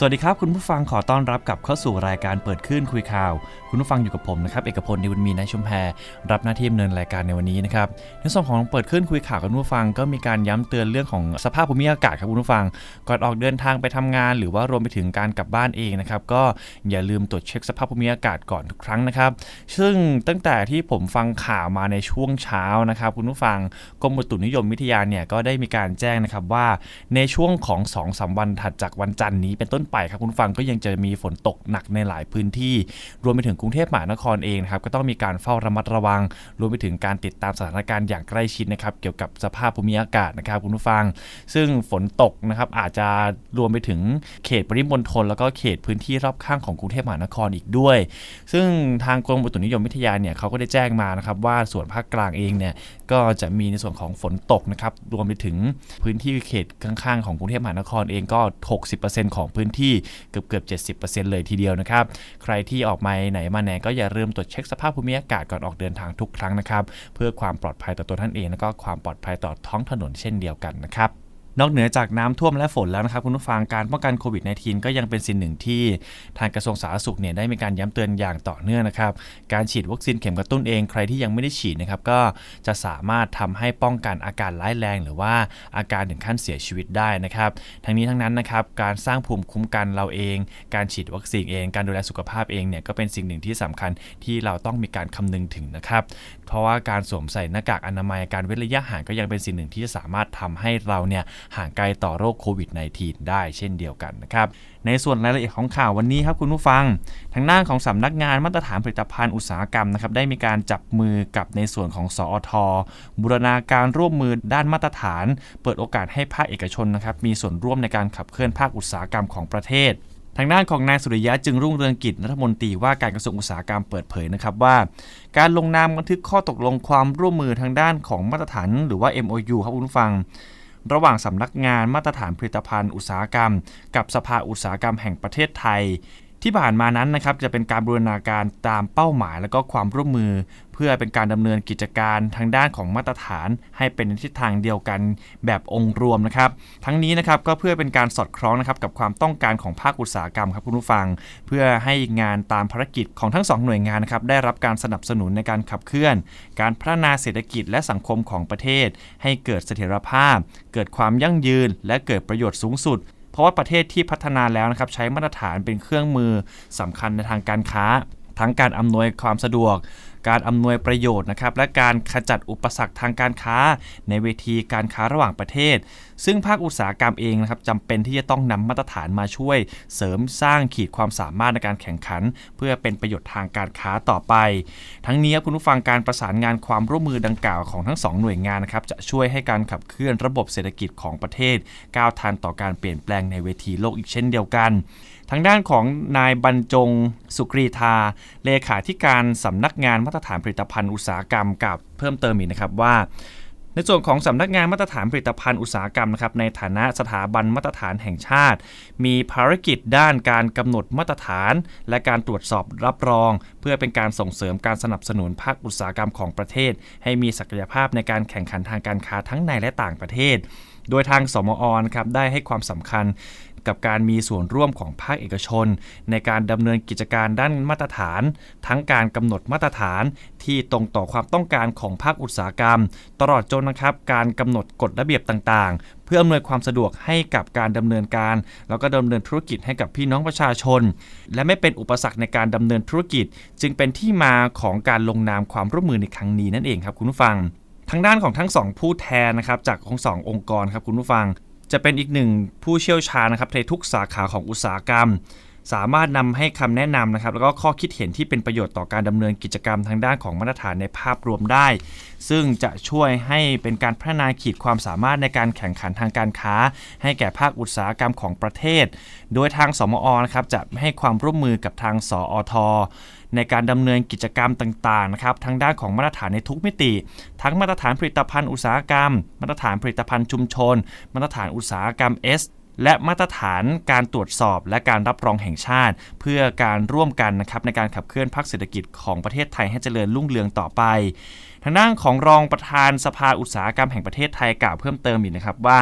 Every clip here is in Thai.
สวัสดีครับ คุณผู้ฟังขอต้อนรับกลับเข้าสู่รายการเปิดขึ้นคุยข่าว คุณผู้ฟังอยู่กับผมนะครับเอกพลนิวมีนายชุมแพรรับหน้าที่ดำเนินรายการในวันนี้นะครับในส่วนของเปิดขึ้นคุยข่าวกับคุณผู้ฟังก็มีการย้ำเตือนเรื่องของสภาพภูมิอากาศครับคุณผู้ฟัง ก่อนออกเดินทางไปทำงาน หรือว่ารวมไปถึงการกลับบ้านเองนะครับก็อย่าลืมตรวจเช็คสภาพภูมิอากาศก่อนทุกครั้งนะครับ ซึ่งตั้งแต่ที่ผมฟังข่าวมาในช่วงเช้านะครับคุณผู้ฟังกรมอุตุนิยมวิทยาเนี่ยก็ได้มีการแจ้งนะครับว่าในช่วงของ2อสวันถัดจากวันจันทร์นี้เป็นต้นไปครับคุณฟังก็ยังจะมีฝนตกหนักในหลายพื้นที่ รวมไปถึงกรุงเทพมหานครเองนะครับก็ต้องมีการเฝ้าระมัดระวัง รวมไปถึงการติดตามสถานการณ์อย่างใกล้ชิดนะครับเกี่ยวกับสภาพภูมิอากาศนะครับคุณผู้ฟัง ซึ่งฝนตกนะครับอาจจะรวมไปถึงเขตปริมณฑลแล้วก็เขตพื้นที่รอบข้างของกรุงเทพมหานครอีกด้วย ซึ่งทางกรมอุตุนิยมวิทยาเนี่ยเขาก็ได้แจ้งมานะครับว่าส่วนภาคกลางเองเนี่ย ก็จะมีในส่วนของฝนตกนะครับ รวมไปถึงพื้นที่เขตข้างๆ ของกรุงเทพมหานครเองก็ 60%ของพื้นที่เกือบเกือบ70%เลยทีเดียวนะครับ ใครที่ออกมาไหนมาไหนก็อย่าลืมตรวจเช็คสภาพภูมิอากาศก่อนออกเดินทางทุกครั้งนะครับ เพื่อความปลอดภัยต่อตัวท่านเอง แล้วก็ความปลอดภัยต่อท้องถนนเช่นเดียวกันนะครับ นอกเหนือจากน้ำท่วมและฝนแล้วนะครับคุณผู้ฟังการป้องกันโควิด -19 ก็ยังเป็นสิ่งหนึ่งที่ทางกระทรวงสาธารณสุขเนี่ยได้มีการย้ำเตือนอย่างต่อเนื่องนะครับ การฉีดวัคซีนเข็มกระตุ้นเองใครที่ยังไม่ได้ฉีดนะครับก็จะสามารถทำให้ป้องกันอาการร้ายแรง หรือว่าอาการถึงขั้นเสียชีวิตได้นะครับ ทั้งนี้ทั้งนั้นนะครับการสร้างภูมิคุ้มกันเราเอง การฉีดวัคซีนเอง การดูแลสุขภาพเองเนี่ยก็เป็นสิ่งหนึ่งที่สำคัญที่เราต้องมีการคำนึงถึงนะครับ เพราะว่าการสวมใส่หน้ากากอนามัยการเว้นระยะห่างก็ยังเป็นสิ่งหนึ่งที่สามารถทำให้เราเนี่ยห่างไกลต่อโรคโควิด -19 ได้เช่นเดียวกันนะครับ ในส่วนรายละเอียดของข่าววันนี้ครับคุณผู้ฟัง ทางด้านของสำนักงานมาตรฐานผลิตภัณฑ์อุตสาหกรรมนะครับได้มีการจับมือกับในส่วนของสอทบูรณาการร่วมมือด้านมาตรฐาน เปิดโอกาสให้ภาคเอกชนนะครับมีส่วนร่วมในการขับเคลื่อนภาคอุตสาหกรรมของประเทศทางด้านของนายสุริยะจึงรุ่งเรืองกิจรัฐมนตรีว่าการกระทรวงอุตสาหกรรมเปิดเผยนะครับว่า การลงนามบันทึกข้อตกลงความร่วมมือทางด้านของมาตรฐาน หรือว่า MOU ครับคุณผู้ฟัง ระหว่างสำนักงานมาตรฐานผลิตภัณฑ์อุตสาหกรรม กับสภาอุตสาหกรรมแห่งประเทศไทย ที่ผ่านมานั้นนะครับจะเป็นการบูรณาการตามเป้าหมาย และก็ความร่วมมือ เพื่อเป็นการดำเนินกิจการทางด้านของมาตรฐาน ให้เป็นทิศทางเดียวกันแบบองค์รวมนะครับ ทั้งนี้นะครับก็เพื่อเป็นการสอดคล้องนะครับกับความต้องการของภาคอุตสาหกรรมครับคุณผู้ฟัง เพื่อให้งานตามภารกิจของทั้งสองหน่วยงานนะครับได้รับการสนับสนุนในการขับเคลื่อน การพัฒนาเศรษฐกิจและสังคมของประเทศ ให้เกิดเสถียรภาพ เกิดความยั่งยืน และเกิดประโยชน์สูงสุด ราะว่าประเทศที่พัฒนาแล้วนะครับใช้มาตรฐานเป็นเครื่องมือสำคัญในทางการค้า ทั้งการอำนวยความสะดวก การอำนวยประโยชน์นะครับและการขจัดอุปสรรคทางการค้า ในเวทีการค้าระหว่างประเทศ ซึ่งภาคอุตสาหกรรมเองนะครับจำเป็นที่จะต้องนำมาตรฐานมาช่วย เสริมสร้างขีดความสามารถในการแข่งขัน เพื่อเป็นประโยชน์ทางการค้าต่อไป ทั้งนี้ครับคุณผู้ฟังการประสานงานความร่วมมือดังกล่าวของทั้งสองหน่วยงานนะครับจะช่วยให้การขับเคลื่อนระบบเศรษฐกิจของประเทศก้าวทันต่อการเปลี่ยนแปลงในเวทีโลกอีกเช่นเดียวกัน ทางด้านของนายบรรจงสุกรีธาเลขาธิการสำนักงานมาตรฐานผลิตภัณฑ์อุตสาหกรรมกับเพิ่มเติมอีกนะครับว่า ในส่วนของสำนักงานมาตรฐานผลิตภัณฑ์อุตสาหกรรมนะครับในฐานะสถาบันมาตรฐานแห่งชาติ มีภารกิจด้านการกำหนดมาตรฐาน และการตรวจสอบรับรอง เพื่อเป็นการส่งเสริมการสนับสนุนภาคอุตสาหกรรมของประเทศ ให้มีศักยภาพในการแข่งขันทางการค้าทั้งในและต่างประเทศโดยทางสมอนครับได้ให้ความสำคัญ กับการมีส่วนร่วมของภาคเอกชน ในการดำเนินกิจการด้านมาตรฐาน ทั้งการกำหนดมาตรฐานที่ตรงต่อความต้องการของภาคอุตสาหกรรม ตลอดจนนะครับการกำหนดกฎระเบียบต่างๆ เพื่ออำนวยความสะดวกให้กับการดำเนินการ แล้วก็ดำเนินธุรกิจให้กับพี่น้องประชาชน และไม่เป็นอุปสรรคในการดำเนินธุรกิจ จึงเป็นที่มาของการลงนามความร่วมมือในครั้งนี้นั่นเองครับคุณผู้ฟังทางด้านของทั้งสองผู้แทนนะครับจากของสององค์กรครับคุณผู้ฟัง จะเป็นอีกหนึ่งผู้เชี่ยวชาญนะครับในทุกสาขาของอุตสาหกรรม สามารถนำให้คำแนะนำนะครับ แล้วก็ข้อคิดเห็นที่เป็นประโยชน์ต่อการดำเนินกิจกรรมทางด้านของมาตรฐานในภาพรวมได้ ซึ่งจะช่วยให้เป็นการพัฒนาขีดความสามารถในการแข่งขันทางการค้า ให้แก่ภาคอุตสาหกรรมของประเทศ โดยทางสมอนะครับจะให้ความร่วมมือกับทางสอท ในการดำเนินกิจกรรมต่างๆนะครับทั้งด้านของมาตรฐานในทุกมิติ ทั้งมาตรฐานผลิตภัณฑ์อุตสาหกรรม มาตรฐานผลิตภัณฑ์ชุมชน มาตรฐานอุตสาหกรรม S และมาตรฐานการตรวจสอบและการรับรองแห่งชาติ เพื่อการร่วมกันนะครับในการขับเคลื่อนภาคเศรษฐกิจของประเทศไทยให้เจริญรุ่งเรืองต่อไป ทางด้านของรองประธานสภาอุตสาหกรรมแห่งประเทศไทยกล่าวเพิ่มเติมอีกนะครับว่า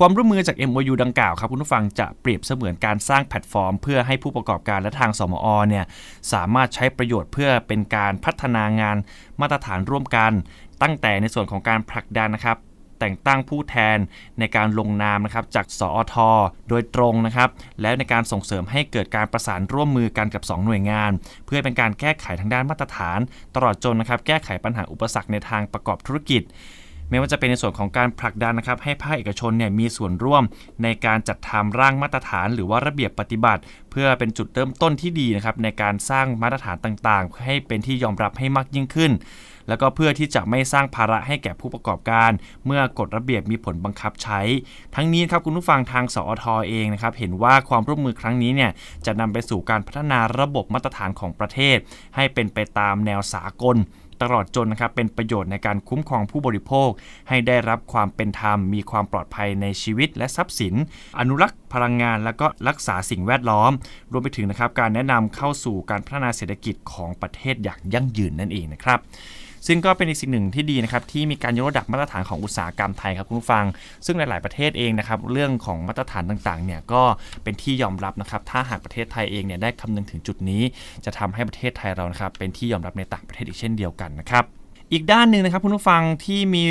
ความร่วมมือจาก MOU ดังกล่าวครับคุณผู้ฟังจะเปรียบเสมือนการสร้างแพลตฟอร์ม เพื่อให้ผู้ประกอบการและทางสมอเนี่ยสามารถใช้ประโยชน์เพื่อเป็นการพัฒนางานมาตรฐานร่วมกัน ตั้งแต่ในส่วนของการผลักดันนะครับแต่งตั้งผู้แทนในการลงนามนะครับจากสอทโดยตรงนะครับ และในการส่งเสริมให้เกิดการประสานร่วมมือกันกับ 2 หน่วยงาน เพื่อเป็นการแก้ไขทางด้านมาตรฐาน ตลอดจนนะครับแก้ไขปัญหาอุปสรรคในทางประกอบธุรกิจ ไม่ว่าจะเป็นในส่วนของการผลักดันนะครับให้ภาคเอกชนเนี่ยมีส่วนร่วมในการจัดทำร่างมาตรฐานหรือว่าระเบียบปฏิบัติ เพื่อเป็นจุดเริ่มต้นที่ดีนะครับในการสร้างมาตรฐานต่างๆ ให้เป็นที่ยอมรับให้มากยิ่งขึ้น แล้วก็เพื่อที่จะไม่สร้างภาระให้แก่ผู้ประกอบการ เมื่อกฎระเบียบมีผลบังคับใช้ ทั้งนี้ครับคุณผู้ฟังทางสอทอเองนะครับเห็นว่าความร่วมมือครั้งนี้เนี่ยจะนำไปสู่การพัฒนาระบบมาตรฐานของประเทศ ให้เป็นไปตามแนวสากล ตลอดจนนะครับเป็นประโยชน์ในการคุ้มครองผู้บริโภค ให้ได้รับความเป็นธรรม มีความปลอดภัยในชีวิตและทรัพย์สิน อนุรักษ์พลังงาน และก็รักษาสิ่งแวดล้อม รวมไปถึงนะครับการแนะนำเข้าสู่การพัฒนาเศรษฐกิจของประเทศอย่างยั่งยืนนั่นเองนะครับ ซึ่งก็เป็นอีกสิ่งหนึ่งที่ดีนะครับที่มีการยกระดับมาตรฐานของอุตสาหกรรมไทยครับคุณผู้ฟัง ซึ่งหลาย ๆประเทศเองนะครับเรื่องของมาตรฐานต่างๆเนี่ยก็เป็นที่ยอมรับนะครับถ้าหากประเทศไทยเองเนี่ยได้คำนึงถึงจุดนี้ จะทำให้ประเทศไทยเรานะครับเป็นที่ยอมรับในต่างประเทศอีกเช่นเดียวกันนะครับอีกด้านหนึ่งนะครับคุณผู้ฟังที่มี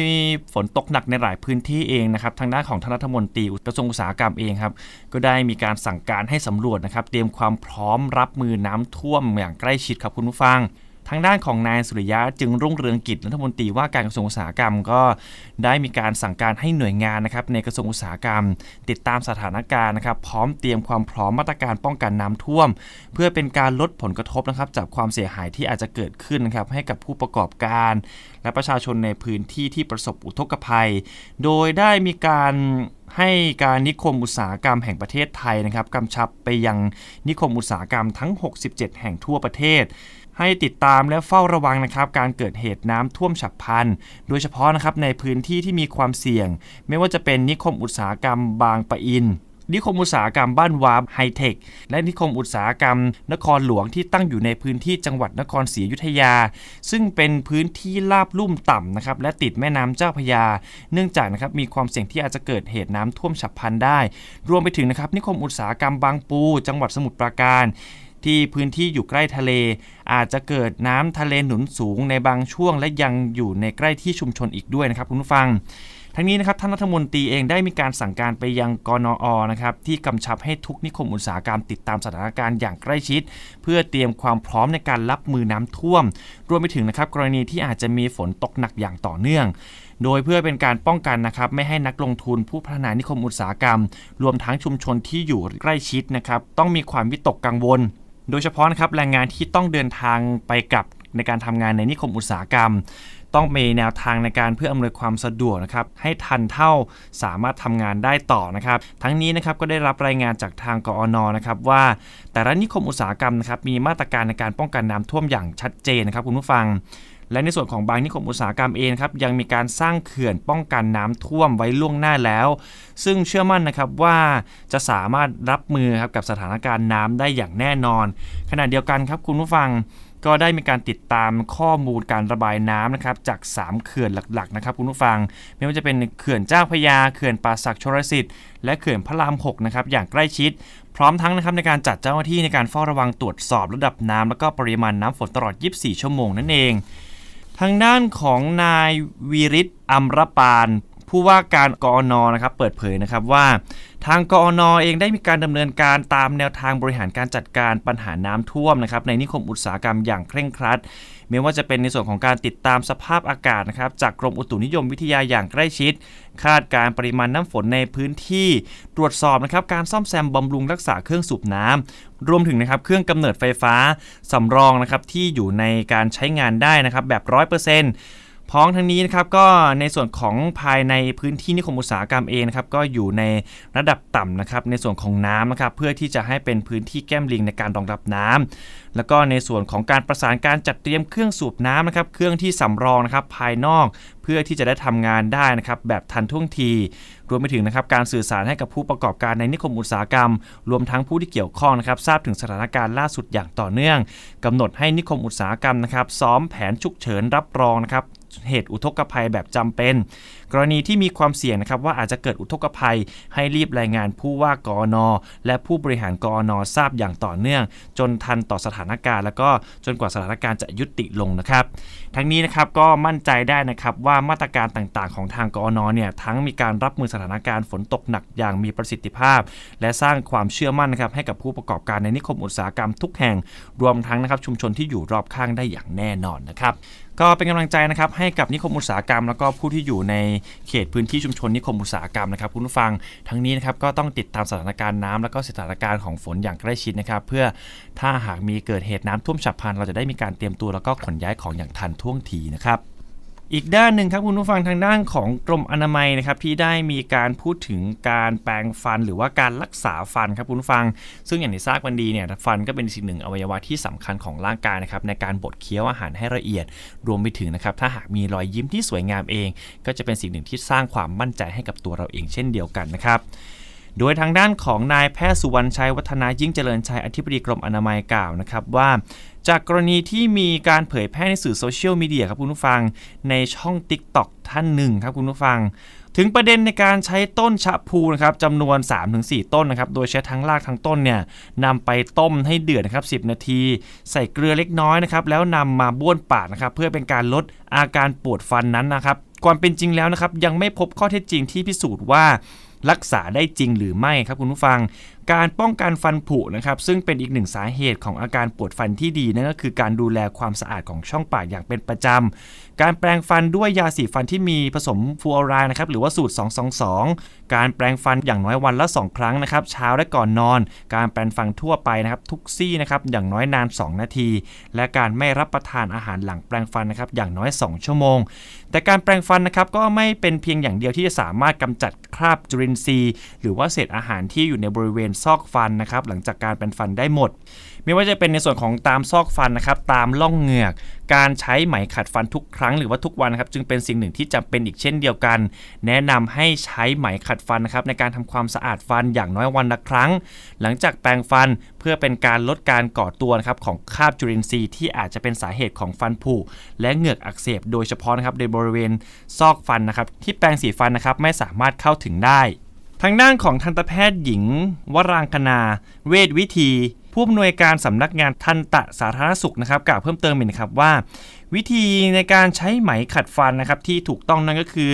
ฝนตกหนักในหลายพื้นที่เองนะครับทางด้านของท่านรัฐมนตรีกระทรวงอุตสาหกรรมเองครับก็ได้มีการสั่งการให้สำรวจนะครับเตรียมความพร้อมรับมือน้ำท่วมอย่างใกล้ชิดครับคุณผู้ฟัง ทางด้านของนายสุริยะจึงรุ่งเรืองกิจรัฐมนตรีว่าการกระทรวงอุตสาหกรรมก็ได้มีการสั่งการให้หน่วยงานนะครับในกระทรวงอุตสาหกรรม ติดตามสถานการณ์นะครับพร้อมเตรียมความพร้อมมาตรการป้องกันน้ำท่วม เพื่อเป็นการลดผลกระทบนะครับจากความเสียหายที่อาจจะเกิดขึ้นนะครับให้กับผู้ประกอบการ และประชาชนในพื้นที่ที่ประสบอุทกภัย โดยได้มีการ ให้การนิคมอุตสาหกรรมแห่งประเทศไทยนะครับกำชับไปยังนิคมอุตสาหกรรมทั้ง 67 แห่งทั่วประเทศ ให้ติดตามและเฝ้าระวังนะครับการเกิดเหตุน้ำท่วมฉับพลัน โดยเฉพาะนะครับในพื้นที่ที่มีความเสี่ยง ไม่ว่าจะเป็นนิคมอุตสาหกรรมบางปะอิน นิคมอุตสาหกรรมบ้านวามไฮเทค และนิคมอุตสาหกรรม นครหลวงที่ตั้งอยู่ในพื้นที่จังหวัดนครศรีอยุธยา ซึ่งเป็นพื้นที่ราบลุ่มต่ำนะครับและติดแม่น้ำเจ้าพยา เนื่องจากนะครับมีความเสี่ยงที่อาจจะเกิดเหตุน้ำท่วมฉับพลันได้ รวมไปถึงนะครับนิคมอุตสาหกรรมบางปู จังหวัดสมุทรปราการ ที่พื้นที่อยู่ใกล้ทะเล อาจจะเกิดน้ำทะเลหนุนสูงในบางช่วง และยังอยู่ในใกล้ที่ชุมชนอีกด้วยนะครับคุณผู้ฟังทั้งนี้นะครับท่านรัฐมนตรีเองได้มีการสั่งการไปยังกนอนะครับที่กำชับให้ทุกนิคมอุตสาหกรรมติดตามสถานการณ์อย่างใกล้ชิด เพื่อเตรียมความพร้อมในการรับมือน้ำท่วม รวมไปถึงนะครับกรณีที่อาจจะมีฝนตกหนักอย่างต่อเนื่อง โดยเพื่อเป็นการป้องกันนะครับไม่ให้นักลงทุนผู้พัฒนานิคมอุตสาหกรรม รวมทั้งชุมชนที่อยู่ใกล้ชิดนะครับต้องมีความวิตกกังวล โดยเฉพาะนะครับแรงงานที่ต้องเดินทางไปกลับในการทำงานในนิคมอุตสาหกรรม ต้องมีแนวทางในการเพื่ออำนวยความสะดวกนะครับให้ทันเท่าสามารถทำงานได้ต่อนะครับ ทั้งนี้นะครับก็ได้รับรายงานจากทางกอนนะครับว่า แต่ละนิคมอุตสาหกรรมนะครับมีมาตรการในการป้องกันน้ำท่วมอย่างชัดเจนนะครับคุณผู้ฟัง และในส่วนของบางนิคมอุตสาหกรรมเองครับยังมีการสร้างเขื่อนป้องกันน้ำท่วมไว้ล่วงหน้าแล้ว ซึ่งเชื่อมั่นนะครับว่าจะสามารถรับมือครับกับสถานการณ์น้ำได้อย่างแน่นอน ขณะเดียวกันครับคุณผู้ฟังก็ได้มีการติดตามข้อมูลการระบายน้ำนะครับจาก 3 เขื่อนหลักๆนะครับคุณผู้ฟัง ไม่ว่าจะเป็นเขื่อนเจ้าพยาเขื่อนป่าสักชลสิทธิ์และเขื่อนพระราม6นะครับอย่างใกล้ชิด พร้อมทั้งนะครับในการจัดเจ้าหน้าที่ในการเฝ้าระวังตรวจสอบระดับน้ำแล้วก็ปริมาณน้ำฝนตลอด 24 ชั่วโมงนั่นเอง ทางด้านของนายวีริศอัมรปานผู้ว่าการกอนนะครับเปิดเผยนะครับว่า ทางกอนเองได้มีการดำเนินการตามแนวทางบริหารการจัดการปัญหาน้ำท่วมนะครับในนิคมอุตสาหกรรมอย่างเคร่งครัด ไม่ว่าจะเป็นในส่วนของการติดตามสภาพอากาศนะครับจากกรมอุตุนิยมวิทยาอย่างใกล้ชิด คาดการปริมาณน้ำฝนในพื้นที่ ตรวจสอบนะครับการซ่อมแซมบำรุงรักษาเครื่องสูบน้ำรวมถึงนะครับเครื่องกำเนิดไฟฟ้าสำรองนะครับที่อยู่ในการใช้งานได้นะครับแบบ 100% พร้อมทั้งนี้นะครับก็ในส่วนของภายในพื้นที่นิคมอุตสาหกรรมเองนะครับก็อยู่ในระดับต่ำนะครับในส่วนของน้ำนะครับเพื่อที่จะให้เป็นพื้นที่แก้มลิงในการรองรับน้ำแล้วก็ในส่วนของการประสานการจัดเตรียมเครื่องสูบน้ำนะครับเครื่องที่สำรองนะครับภายนอกเพื่อที่จะได้ทำงานได้นะครับแบบทันท่วงที รวมไปถึงนะครับการสื่อสารให้กับผู้ประกอบการในนิคมอุตสาหกรรม รวมทั้งผู้ที่เกี่ยวข้องนะครับทราบถึงสถานการณ์ล่าสุดอย่างต่อเนื่องกำหนดให้นิคมอุตสาหกรรมนะครับซ้อมแผนฉุกเฉินรับรองนะครับ เหตุอุทกภัยแบบจำเป็น กรณีที่มีความเสี่ยงนะครับว่าอาจจะเกิดอุทกภัย ให้รีบรายงานผู้ว่ากอนและผู้บริหารกอนทราบอย่างต่อเนื่อง จนทันต่อสถานการณ์ แล้วก็จนกว่าสถานการณ์จะยุติลงนะครับ ทั้งนี้นะครับก็มั่นใจได้นะครับว่ามาตรการต่างๆ ของทางกอนเนี่ยทั้งมีการรับมือสถานการณ์ฝนตกหนักอย่างมีประสิทธิภาพ และสร้างความเชื่อมั่นนะครับให้กับผู้ประกอบการในนิคมอุตสาหกรรมทุกแห่ง รวมทั้งนะครับชุมชนที่อยู่รอบข้างได้อย่างแน่นอนนะครับ ก็เป็นกำลังใจนะครับให้กับนิคมอุตสาหกรรม แล้วก็ผู้ที่อยู่ในเขตพื้นที่ชุมชนนิคมอุตสาหกรรมนะครับคุณผู้ฟังทั้งนี้นะครับก็ต้องติดตามสถานการณ์น้ำแล้วก็สถานการณ์ของฝนอย่างใกล้ชิดนะครับ เพื่อถ้าหากมีเกิดเหตุน้ำท่วมฉับพลัน เราจะได้มีการเตรียมตัวแล้วก็ขนย้ายของอย่างทันท่วงทีนะครับ อีกด้านหนึ่งครับคุณผู้ฟังทางด้านของกรมอนามัยนะครับที่ได้มีการพูดถึงการแปรงฟันหรือว่าการรักษาฟันครับคุณผู้ฟัง ซึ่งอย่างที่ทราบกันดีเนี่ยฟันก็เป็นสิ่งหนึ่งอวัยวะที่สำคัญของร่างกายนะครับในการบดเคี้ยวอาหารให้ละเอียด รวมไปถึงนะครับถ้าหากมีรอยยิ้มที่สวยงามเอง ก็จะเป็นสิ่งหนึ่งที่สร้างความมั่นใจให้กับตัวเราเองเช่นเดียวกันนะครับ โดยทางด้านของนายแพทย์สุวรรณชัยวัฒนายิ่งเจริญชัยอธิบดีกรมอนามัยกล่าวนะครับว่าจากกรณีที่มีการเผยแพร่ในสื่อโซเชียลมีเดียครับคุณผู้ฟัง ในช่อง TikTok ท่านหนึ่งครับคุณผู้ฟัง ถึงประเด็นในการใช้ต้นชะพูนะครับจำนวน 3-4 ต้นนะครับโดยใช้ทั้งรากทั้งต้นเนี่ยนำไปต้มให้เดือดนะครับ 10 นาที ใส่เกลือเล็กน้อยนะครับแล้วนำมาบ้วนปากนะครับเพื่อเป็นการลดอาการปวดฟันนั้นนะครับความเป็นจริงแล้วนะครับยังไม่พบข้อเท็จจริงที่พิสูจน์ว่า รักษาได้จริงหรือไม่ครับคุณผู้ฟัง การป้องกันฟันผุนะครับซึ่งเป็นอีกหนึ่งสาเหตุของอาการปวดฟันที่ดีนั่นก็คือการดูแลความสะอาดของช่องปากอย่างเป็นประจำ การแปรงฟันด้วยยาสีฟันที่มีผสมฟูออไรด์นะครับหรือว่าสูตร 222 การแปรงฟันอย่างน้อยวันละ 2 ครั้งนะครับเช้าและก่อนนอน การแปรงฟันทั่วไปนะครับทุกซี่นะครับอย่างน้อยนาน 2 นาที และการไม่รับประทานอาหารหลังแปรงฟันนะครับอย่างน้อย 2 ชั่วโมง แต่การแปรงฟันนะครับก็ไม่เป็นเพียงอย่างเดียวที่จะสามารถกำจัดคราบจุลินทรีย์ หรือว่าเศษอาหารที่อยู่ในบริเวณซอกฟันนะครับหลังจากการแปรงฟันได้หมด ไม่ว่าจะเป็นในส่วนของตามซอกฟันนะครับตามร่องเหงือก การใช้ไหมขัดฟันทุกครั้งหรือว่าทุกวันนะครับจึงเป็นสิ่งหนึ่งที่จำเป็นอีกเช่นเดียวกัน แนะนำให้ใช้ไหมขัดฟันนะครับในการทำความสะอาดฟันอย่างน้อยวันละครั้ง หลังจากแปรงฟันเพื่อเป็นการลดการก่อตัวนะครับของคราบจุลินทรีย์ที่อาจจะเป็นสาเหตุของฟันผุและเหงือกอักเสบโดยเฉพาะนะครับในบริเวณซอกฟันนะครับที่แปรงสีฟันนะครับไม่สามารถเข้าถึงได้ ทางด้านของทันตแพทย์หญิง วรางคณา เวชวิธี ผู้อำนวยการสำนักงานทันตสาธารณสุขนะครับกล่าวเพิ่มเติมอีกนะครับว่า วิธีในการใช้ไหมขัดฟันนะครับที่ถูกต้องนั่นก็คือ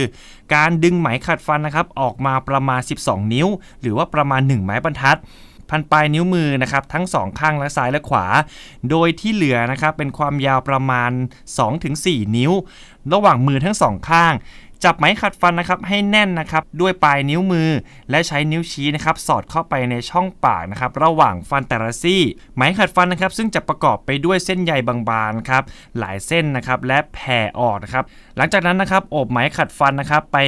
การดึงไหมขัดฟันนะครับออกมาประมาณ 12 นิ้ว หรือว่าประมาณ 1 ไม้บรรทัด พันปลายนิ้วมือนะครับทั้งสองข้างและซ้ายและขวา โดยที่เหลือนะครับเป็นความยาวประมาณ 2-4 นิ้ว ระหว่างมือทั้งสองข้าง จับไหมขัดฟันนะครับให้แน่นนะครับด้วยปลายนิ้วมือ และใช้นิ้วชี้นะครับสอดเข้าไปในช่องปากนะครับระหว่างฟันแต่ละซี่ ไหมขัดฟันนะครับซึ่งจะประกอบไปด้วยเส้นใยบางๆครับหลายเส้นนะครับและแผ่ออกนะครับหลังจากนั้นนะครับอบไหมขัดฟันนะครับไป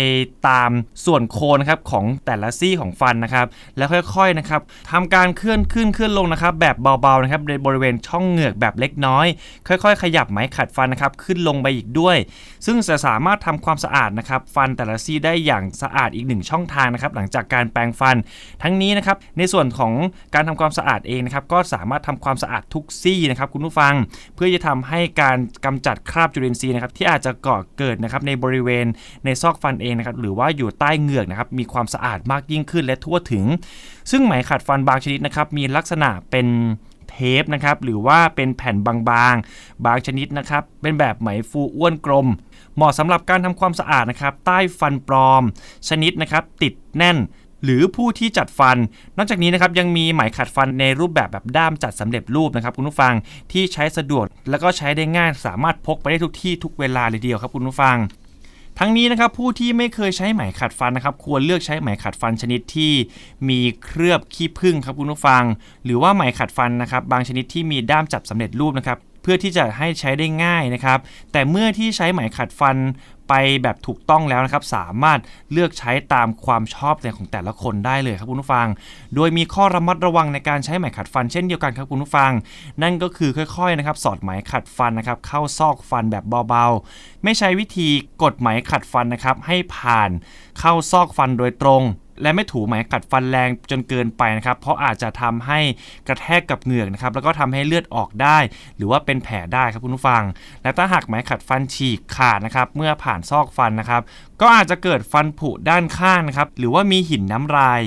ตามส่วนโคนนะครับของแต่ละซี่ของฟันนะครับแล้วค่อยๆนะครับทำการเคลื่อนขึ้นเคลื่อนลงนะครับแบบเบาๆนะครับในบริเวณช่องเหงือกแบบเล็กน้อย ค่อย ๆ ขยับไหมขัดฟันนะครับขึ้นลงไปอีกด้วย ซึ่งจะสามารถทำความสะอาดนะครับฟันแต่ละซี่ได้อย่างสะอาดอีกหนึ่งช่องทางนะครับหลังจากการแปรงฟัน ทั้งนี้นะครับในส่วนของการทำความสะอาดเองนะครับก็สามารถทำความสะอาดทุกซี่นะครับคุณผู้ฟังเพื่อจะทำให้การกำจัดคราบจุลินทรีย์นะครับที่อาจจะก่อเกิดนะครับในบริเวณในซอกฟันเองนะครับหรือว่าอยู่ใต้เหงือกนะครับมีความสะอาดมากยิ่งขึ้นและทั่วถึง ซึ่งไหมขัดฟันบางชนิดนะครับมีลักษณะเป็น เทปนะครับหรือว่าเป็นแผ่นบางๆ บางชนิดนะครับเป็นแบบไหมฟูอ้วนกลม เหมาะสำหรับการทำความสะอาดนะครับใต้ฟันปลอม ชนิดนะครับติดแน่นหรือผู้ที่จัดฟัน นอกจากนี้นะครับยังมีไหมขัดฟันในรูปแบบแบบด้ามจัดสำเร็จรูปนะครับคุณผู้ฟังที่ใช้สะดวก แล้วก็ใช้ได้ง่ายสามารถพกไปได้ทุกที่ทุกเวลาเลยเดียวครับคุณผู้ฟัง ทั้งนี้นะครับผู้ที่ไม่เคยใช้ไหมขัดฟันนะครับควรเลือกใช้ไหมขัดฟันชนิดที่มีเคลือบขี้ผึ้งครับคุณผู้ฟัง หรือว่าไหมขัดฟันนะครับบางชนิดที่มีด้ามจับสำเร็จรูปนะครับ เพื่อที่จะให้ใช้ได้ง่ายนะครับ แต่เมื่อที่ใช้ไหมขัดฟันไปแบบถูกต้องแล้วนะครับ สามารถเลือกใช้ตามความชอบใจของแต่ละคนได้เลยครับคุณผู้ฟัง โดยมีข้อระมัดระวังในการใช้ไหมขัดฟันเช่นเดียวกันครับคุณผู้ฟัง นั่นก็คือค่อยๆนะครับสอดไหมขัดฟันนะครับเข้าซอกฟันแบบเบาๆ ไม่ใช้วิธีกดไหมขัดฟันนะครับให้ผ่านเข้าซอกฟันโดยตรง และไม่ถูไหมกัดฟันแรงจนเกินไปนะครับ เพราะอาจจะทำให้กระแทกกับเหงือกนะครับ แล้วก็ทำให้เลือดออกได้ หรือว่าเป็นแผลได้ครับคุณผู้ฟัง และถ้าหากไหมขัดฟันฉีกขาดนะครับ เมื่อผ่านซอกฟันนะครับ ก็อาจจะเกิดฟันผุด้านข้างนะครับ หรือว่ามีหินน้ำลาย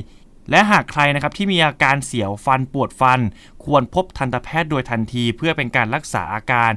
และหากใครนะครับที่มีอาการเสียวฟันปวดฟันควรพบทันตแพทย์โดยทันทีเพื่อเป็นการรักษาอาการ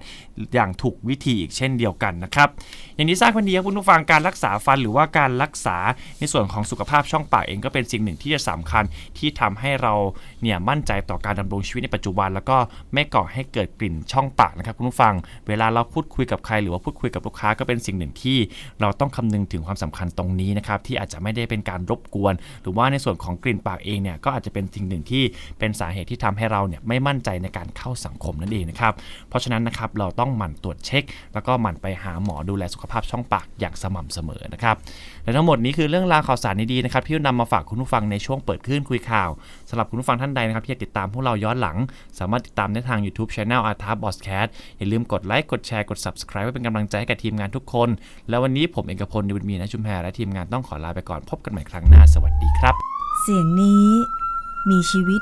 อย่างถูกวิธีอีกเช่นเดียวกันนะครับ อย่างที่ทราบกันดีครับคุณผู้ฟังการรักษาฟันหรือว่าการรักษาในส่วนของสุขภาพช่องปากเองก็เป็นสิ่งหนึ่งที่จะสำคัญที่ทำให้เราเนี่ยมั่นใจต่อการดำรงชีวิตในปัจจุบัน แล้วก็ไม่ก่อให้เกิดกลิ่นช่องปากนะครับคุณผู้ฟัง เวลาเราพูดคุยกับใครหรือว่าพูดคุยกับลูกค้าก็เป็นสิ่งหนึ่งที่ เราต้องคำนึงถึงความสำคัญตรงนี้นะครับที่อาจจะไม่ได้เป็นการรบกวน หรือว่าในส่วนของกลิ่นปากเองเนี่ยก็อาจจะเป็นสิ่งหนึ่งที่เป็นสาเหตุที่ทำให้เราเนี่ยไม่มั่นใจในการเข้าสังคมนั่นเองนะครับเพราะฉะนั้นนะครับเราต้องหมั่นตรวจเช็ค แล้วก็หมั่นไปหาหมอดูแลสุขภาพช่องปากอย่างสม่ำเสมอนะครับและทั้งหมดนี้คือเรื่องราวข่าวสารดีๆนะครับที่นำมาฝากคุณผู้ฟังในช่วงเปิดคลื่นคุยข่าวสำหรับคุณผู้ฟังท่านใดนะครับที่อยากติดตามพวกเราย้อนหลัง สามารถติดตามได้ทาง YouTube Channel a r t a b o s c a t อย่าลืมกดไลค์กดแชร์กด Subscribe ไว้เป็นกำลังใจให้กับทีมงานทุกคน แล้ววันนี้ผมเอกพลนิวมีนะชุมแพรและทีมงานต้องขอลาไปก่อนพบกันใหม่ครั้งหน้าสวัสดีครับ เสียงนี้มีชีวิต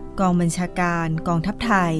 กองบัญชาการกองทัพไทย